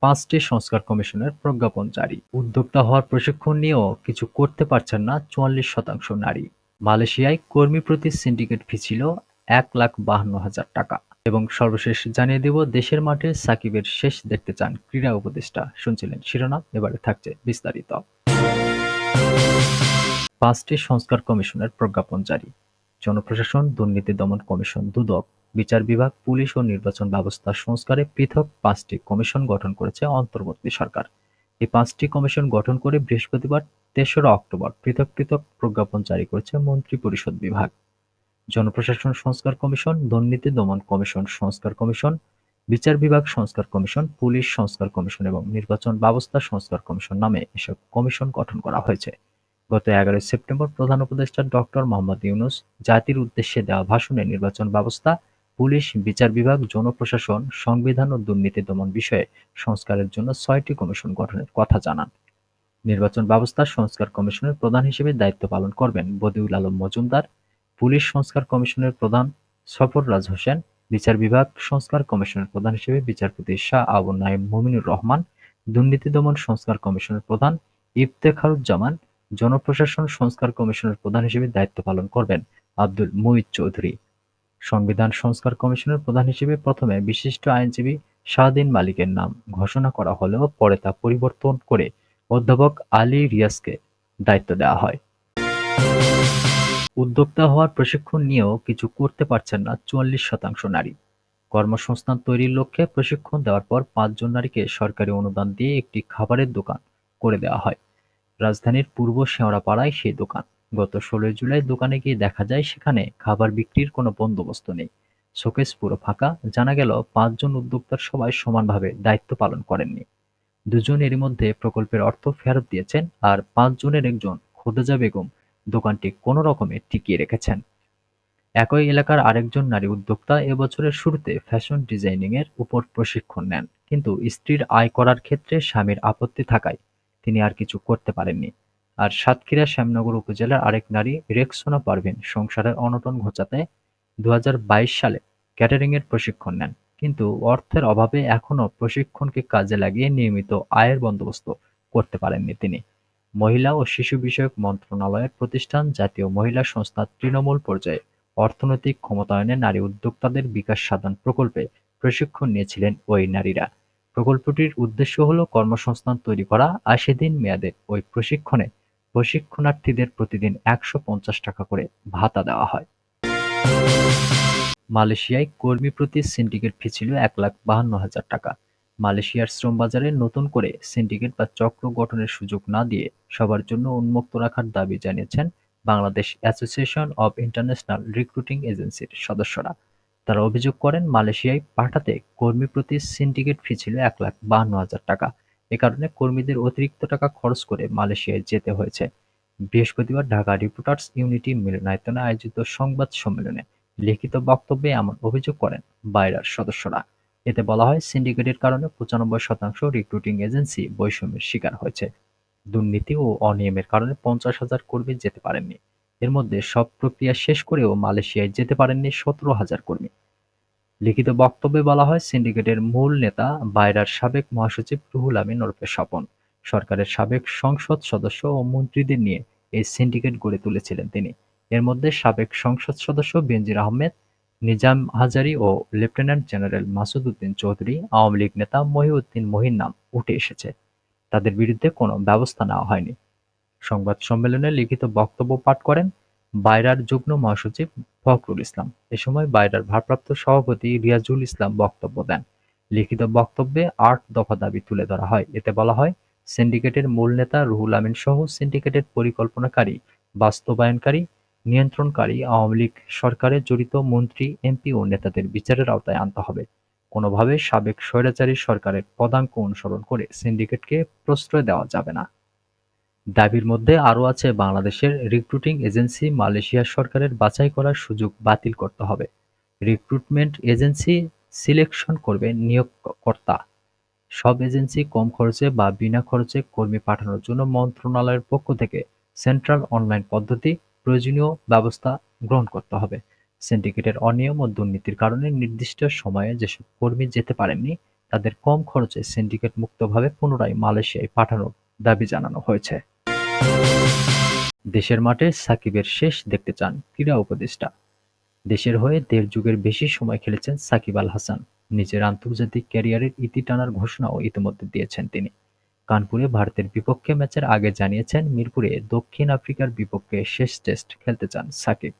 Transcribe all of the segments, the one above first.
পাঁচটি সংস্কার কমিশনের প্রজ্ঞাপন জারি। উদ্যোক্তা হওয়ার প্রশিক্ষণ নিয়েও কিছু করতে পারছেন না চুয়াল্লিশ শতাংশ নারী। মালয়েশিয়ায় কর্মী প্রতি সিন্ডিকেট ফি ছিল এক লাখ বাহান্ন হাজার টাকা। এবং সর্বশেষ জানিয়ে দেব, দেশের মাঠে সাকিবের শেষ দেখতে চান ক্রীড়া উপদেষ্টা। শুনছিলেন শিরোনাম, এবারে থাকছে বিস্তারিত। পাঁচটি সংস্কার কমিশনের প্রজ্ঞাপন জারি। জনপ্রশাসন, দুর্নীতি দমন কমিশন, দুদক বিচার বিভাগ, পুলিশ ও নির্বাচন ব্যবস্থা সংস্কারে পৃথক পাঁচটি কমিশন গঠন করেছে অন্তর্বর্তী সরকার। এই পাঁচটি কমিশন গঠন করে বৃহস্পতিবার, তেসরা অক্টোবর, পৃথক পৃথক প্রজ্ঞাপন জারি করেছে মন্ত্রিপরিষদ বিভাগ। জনপ্রশাসন সংস্কার কমিশন, দুর্নীতি দমন কমিশন সংস্কার কমিশন, বিচার বিভাগ সংস্কার কমিশন, পুলিশ সংস্কার কমিশন এবং নির্বাচন ব্যবস্থা সংস্কার কমিশন নামে এসব কমিশন গঠন করা হয়েছে। গত এগারোই সেপ্টেম্বর প্রধান উপদেষ্টা ডক্টর মোহাম্মদ ইউনুস জাতির উদ্দেশ্যে দেওয়া ভাষণে নির্বাচন ব্যবস্থা পুলিশ, বিচার বিভাগ, জনপ্রশাসন, সংবিধান ও দুর্নীতি দমন বিষয়ে সংস্কারের জন্য ছয়টি কমিশন গঠনের কথা জানান। নির্বাচন ব্যবস্থা সংস্কার কমিশনের প্রধান হিসেবে দায়িত্ব পালন করবেন বদিউল আলম মজুমদার, পুলিশ সংস্কার কমিশনের প্রধান সফররাজ হোসেন, বিচার বিভাগ সংস্কার কমিশনের প্রধান হিসেবে বিচারপতি শাহ আবু নাইম মুমিনুর রহমান, দুর্নীতি দমন সংস্কার কমিশনের প্রধান ইফতেখারুজ্জামান, জনপ্রশাসন সংস্কার কমিশনের প্রধান হিসেবে দায়িত্ব পালন করবেন আব্দুল মুইজ চৌধুরী। সংবিধান সংস্কার কমিশনের প্রধান হিসেবে প্রথমে বিশিষ্ট আইনজীবী শাহদিন মালিকের নাম ঘোষণা করা হলেও পরে তা পরিবর্তন করে অধ্যাপক আলী রিয়াজকে দায়িত্ব দেওয়া হয়। উদ্যোক্তা হওয়ার প্রশিক্ষণ নিয়েও কিছু করতে পারছেন না চুয়াল্লিশ শতাংশ নারী। কর্মসংস্থান তৈরির লক্ষ্যে প্রশিক্ষণ দেওয়ার পর পাঁচজন নারীকে সরকারি অনুদান দিয়ে একটি খাবারের দোকান করে দেওয়া হয়। রাজধানীর পূর্ব শেওড়াপাড়ায় সেই দোকান। গত ষোলোই জুলাই দোকানে গিয়ে দেখা যায় সেখানে খাবার বিক্রির কোনো বন্দোবস্ত নেই। শোকেস পুরো ফাঁকা, জানা গেল পাঁচজন উদ্যোক্তার সবাই সমানভাবে দায়িত্ব পালন করেননি। দুজন এরই মধ্যে প্রকল্পের অর্থ ফেরত দিয়েছেন আর পাঁচজনের একজন খোদেজা বেগম দোকানটি কোনো রকমে টিকিয়ে রেখেছেন। একই এলাকার আরেকজন নারী উদ্যোক্তা এবছরের শুরুতে ফ্যাশন ডিজাইনিং এর উপর প্রশিক্ষণ নেন, কিন্তু স্ত্রীর আয় করার ক্ষেত্রে স্বামীর আপত্তি থাকায় তিনি আর কিছু করতে পারেননি। আর সাতক্ষীরা শ্যামনগর উপজেলার আরেক নারী রেক্সোনা পারভিন সংসারের অনটন ঘোচাতে দুই হাজার বাইশ সালে ক্যাটারিং এর প্রশিক্ষণ নেন। কিন্তু অর্থের অভাবে এখনও প্রশিক্ষণকে কাজে লাগিয়ে নিয়মিত আয়ের বন্দোবস্ত করতে পারেননি তিনি। মহিলা ও শিশু বিষয়ক মন্ত্রণালয়ের প্রতিষ্ঠান জাতীয় মহিলা সংস্থা তৃণমূল পর্যায়ে অর্থনৈতিক ক্ষমতায়নে নারী উদ্যোক্তাদের বিকাশ সাধন প্রকল্পে প্রশিক্ষণ নিয়েছিলেন ওই নারীরা। প্রকল্পটির উদ্দেশ্য হল কর্মসংস্থান তৈরি করা আশি দিন মেয়াদের ওই প্রশিক্ষণে প্রশিক্ষণার্থীদের প্রতিদিন একশো পঞ্চাশ টাকা করে ভাতা দেওয়া হয়। মালয়েশিয়ায় কর্মী প্রতি সিন্ডিকেট ফি ছিল এক লাখ বাহান্ন হাজার টাকা। মালয়েশিয়ার শ্রম বাজারে নতুন করে সিন্ডিকেট বা চক্র গঠনের সুযোগ না দিয়ে সবার জন্য উন্মুক্ত রাখার দাবি জানিয়েছেন Bangladesh association of international recruiting এজেন্সির সদস্যরা। তারা অভিযোগ করেন, মালয়েশিয়ায় পাঠাতে কর্মী প্রতি সিন্ডিকেট ফি ছিল এক লাখ বাহান্ন হাজার টাকা। এ কারণে কর্মীদের অতিরিক্ত টাকা খরচ করে মালয়েশিয়ায় যেতে হয়েছে। বৃহস্পতিবার ঢাকা রিপোর্টার্স ইউনিটি মিলনায়তনে আয়োজিত সংবাদ সম্মেলনে লিখিত বক্তব্যে এমন অভিযোগ করেন বাইরার সদস্যরা। এতে বলা হয়, সিন্ডিকেটের কারণে পঁচানব্বই শতাংশ রিক্রুটিং এজেন্সি বৈষম্যের শিকার হয়েছে। দুর্নীতি ও অনিয়মের কারণে পঞ্চাশ হাজার কর্মী যেতে পারেননি। এর মধ্যে সব প্রক্রিয়া শেষ করেও মালয়েশিয়ায় যেতে পারেননি সতেরো হাজার কর্মী। লিখিত বক্তব্যে বলা হয়, সিন্ডিকেটের মূল নেতা বাইরার সাবেক মহাসচিব রুহুল আমিন ওরফে স্বপন। সরকারের সাবেক সংসদ সদস্য ও মন্ত্রীদের নিয়ে এই সিন্ডিকেট গড়ে তুলেছিলেন তিনি। এর মধ্যে সাবেক সংসদ সদস্য বেনজির আহমেদ, নিজাম হাজারি ও লেফটেন্যান্ট জেনারেল মাসুদ উদ্দিন চৌধুরী, আওয়ামী লীগ নেতা মহিউদ্দিন মহির নাম উঠে এসেছে। তাদের বিরুদ্ধে কোনো ব্যবস্থা নেওয়া হয়নি। সংবাদ সম্মেলনে লিখিত বক্তব্য পাঠ করেন বাইরার যুগ্ম মহাসচিব ফখরুল ইসলাম। এ সময় বাইরার ভারপ্রাপ্ত সভাপতি রিয়াজুল ইসলাম বক্তব্য দেন। লিখিত বক্তব্যে আট দফা দাবি তুলে ধরা হয়। এতে বলা হয়, সিন্ডিকেটের মূল নেতা রুহুল আমিন সহ সিন্ডিকেটের পরিকল্পনাকারী, বাস্তবায়নকারী, নিয়ন্ত্রণকারী, আওয়ামী লীগ সরকারে জড়িত মন্ত্রী, এমপি ও নেতাদের বিচারের আওতায় আনতে হবে। কোনোভাবে সাবেক স্বৈরাচারী সরকারের পদাঙ্ক অনুসরণ করে সিন্ডিকেটকে প্রশ্রয় দেওয়া যাবে না। দাবির মধ্যে আরও আছে, বাংলাদেশের রিক্রুটিং এজেন্সি মালয়েশিয়া সরকারের বাছাই করার সুযোগ বাতিল করতে হবে। রিক্রুটমেন্ট এজেন্সি সিলেকশন করবে নিয়োগকর্তা। সব এজেন্সি কম খরচে বা বিনা খরচে কর্মী পাঠানোর জন্য মন্ত্রণালয়ের পক্ষ থেকে সেন্ট্রাল অনলাইন পদ্ধতি, প্রয়োজনীয় ব্যবস্থা গ্রহণ করতে হবে। সিন্ডিকেটের অনিয়ম ও দুর্নীতির কারণে নির্দিষ্ট সময়ে যেসব কর্মী যেতে পারেননি, তাদের কম খরচে সিন্ডিকেট মুক্তভাবে পুনরায় মালয়েশিয়ায় পাঠানোর দাবি জানানো হয়েছে। দেশের মাঠে সাকিবের শেষ দেখতে চান ক্রীড়া উপদেষ্টা। দেশের হয়ে দেড় যুগের বেশি সময় খেলেছেন সাকিব আল হাসান। নিজের আন্তর্জাতিক ক্যারিয়ারের ইতি টানার ঘোষণাও ইতিমধ্যে দিয়েছেন তিনি। কানপুরে ভারতের বিপক্ষে ম্যাচের আগে জানিয়েছেন, মিরপুরে দক্ষিণ আফ্রিকার বিপক্ষে শেষ টেস্ট খেলতে চান সাকিব।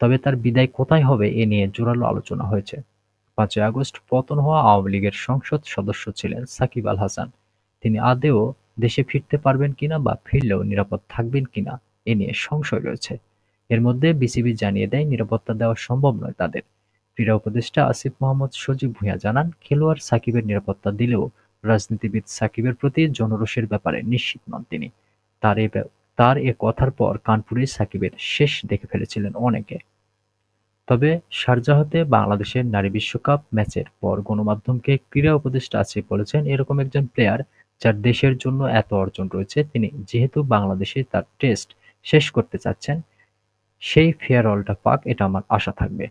তবে তার বিদায় কোথায় হবে এ নিয়ে জোরালো আলোচনা হয়েছে। পাঁচই আগস্ট পতন হওয়া আওয়ামী লীগের সংসদ সদস্য ছিলেন সাকিব আল হাসান। তিনি আদেও দেশে ফিরতে পারবেন কিনা বা ফিরলেও নিরাপদ থাকবেন কিনা, এ নিয়ে সংশয় রয়েছে। এর মধ্যে বিসিবি জানিয়ে দেয়, নিরাপত্তা দেওয়া সম্ভব নয় তাদের। ক্রীড়া উপদেষ্টা আসিফ মোহাম্মদ সজীব ভূঁইয়া জানান, খেলোয়াড় সাকিবের নিরাপত্তা দিলেও রাজনীতিবিদ সাকিবের প্রতি জনরোষের ব্যাপারে নিশ্চিত নন তিনি। তার এ তার এ কথার পর কানপুরে সাকিবের শেষ দেখে ফেলেছিলেন অনেকে। তবে শারজাহতে বাংলাদেশের নারী বিশ্বকাপ ম্যাচের পর গণমাধ্যমকে ক্রীড়া উপদেষ্টা আসিফ বলেছেন, এরকম একজন প্লেয়ার যার দেশের জন্য এত অর্জন রয়েছে, তিনি যেহেতু বাংলাদেশে তার টেস্ট শেষ করতে চাচ্ছেন, সেই ফেয়ারওয়েলটা পাক, এটা আমার আশা থাকবে।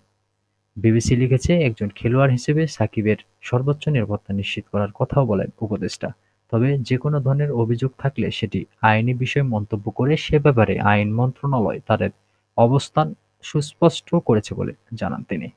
বিবিসি লিখেছে, একজন খেলোয়াড় হিসেবে সাকিবের সর্বোচ্চ নিরাপত্তা নিশ্চিত করার কথাও বলেন উপদেষ্টা। তবে যে কোনো ধরনের অভিযোগ থাকলে সেটি আইনি বিষয়ে মন্তব্য করে সে ব্যাপারে আইন মন্ত্রণালয় তাদের অবস্থান সুস্পষ্ট করেছে বলে জানান তিনি।